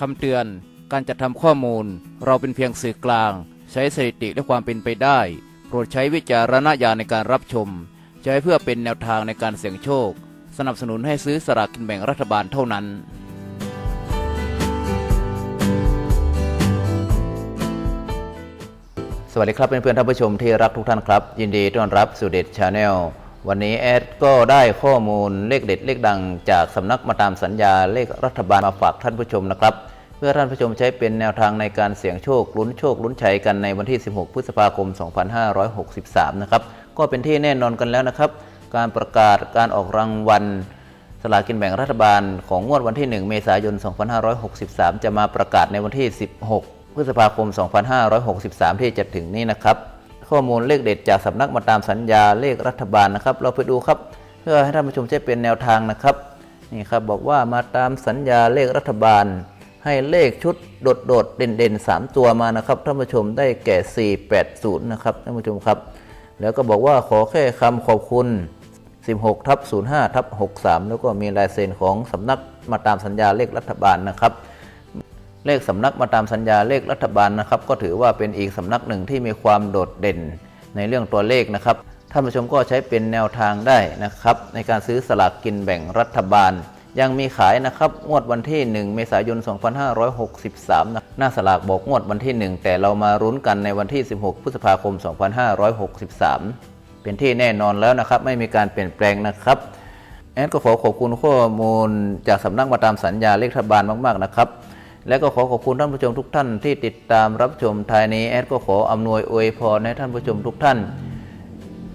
คำเตือน การจัดทำข้อมูล เราเป็นเพียงสื่อกลาง ใช้สถิติและความเป็นไปได้ โปรดใช้วิจารณญาณในการรับชม ใช้เพื่อเป็นแนวทางในการเสี่ยงโชค สนับสนุนให้ซื้อสลากกินแบ่งรัฐบาลเท่านั้น สวัสดีครับเพื่อนๆท่านผู้ชมที่รักทุกท่านครับ ยินดีต้อนรับสู่เด็ดชาแนล วันนี้แอดก็ได้ข้อมูลเลขเด็ดเลขดัง จากสำนักมาตามสัญญาเลขรัฐบาลมาฝากท่านผู้ชมนะครับ เพื่อท่านผู้ชมใช้เป็นแนวทางในการเสี่ยงโชคลุ้นโชคลุ้นชัยกันในวันที่ 16 พฤษภาคม 2563 นะครับ ก็เป็นที่แน่นอนกันแล้วนะครับ การประกาศการออกรางวัลสลากินแบ่งรัฐบาลของงวดวันที่ 1 เมษายน 2563 จะมาประกาศในวันที่ 16 พฤษภาคม 2563 ที่จะถึงนี้นะครับ ข้อมูลเลขเด็ดจากสำนักมาตามสัญญาเลขรัฐบาลนะครับ เราไปดูครับ เพื่อให้ท่านผู้ชมใช้เป็นแนวทางนะครับนี่ครับบอกว่ามาตามสัญญาเลขรัฐบาล ให้เลขชุดโดดโดดๆเด่นเด่น3ตัวมานะครับท่านผู้ชมได้แก่ 480 นะครับท่านผู้ชมครับ แล้วก็บอกว่าขอแค่คำขอบคุณ 16ทับ05ทับ63 แล้วก็มีลายเซ็นของสำนักมาตามสัญญาเลขรัฐบาลนะครับ เลขสำนักมาตามสัญญาเลขรัฐบาลนะครับ ก็ถือว่าเป็นอีกสำนักหนึ่งที่มีความโดดเด่นในเรื่องตัวเลขนะครับท่านผู้ชมก็ใช้เป็นแนวทางได้นะครับ ในการซื้อสลากกินแบ่งรัฐบาล ยังมีขายนะครับงวดวันที่ 1 เมษายน 2563นะหน้าสลากบอกงวดวันที่ 1 แต่เรามารุ้นกันในวันที่ 16 พฤษภาคม 2563 เป็นที่แน่นอนแล้วนะครับ ไม่มีการเปลี่ยนแปลงนะครับแอดก็ขอขอบคุณข้อมูลจากสำนักมาตามสัญญาเลขรัฐบาลมาก ๆ นะครับ และก็ขอขอบคุณท่านผู้ชมทุกท่านที่ติดตามรับชมทายนี้แอดก็ขออำนวยอวยพรให้ท่านผู้ชมทุกท่าน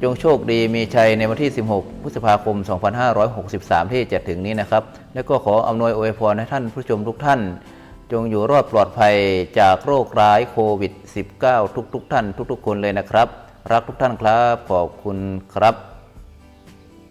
จงโชคดีมีชัยในวันที่ 16 พฤษภาคม 2563 ที่จะถึงนี้นะครับ และก็ขออำนวยอวยพรให้ท่านผู้ชมทุกท่าน จงอยู่รอดปลอดภัยจากโรคร้ายโควิด -19 ทุกๆท่าน ทุกๆ คนเลยนะครับ รักทุกท่านครับขอบคุณครับ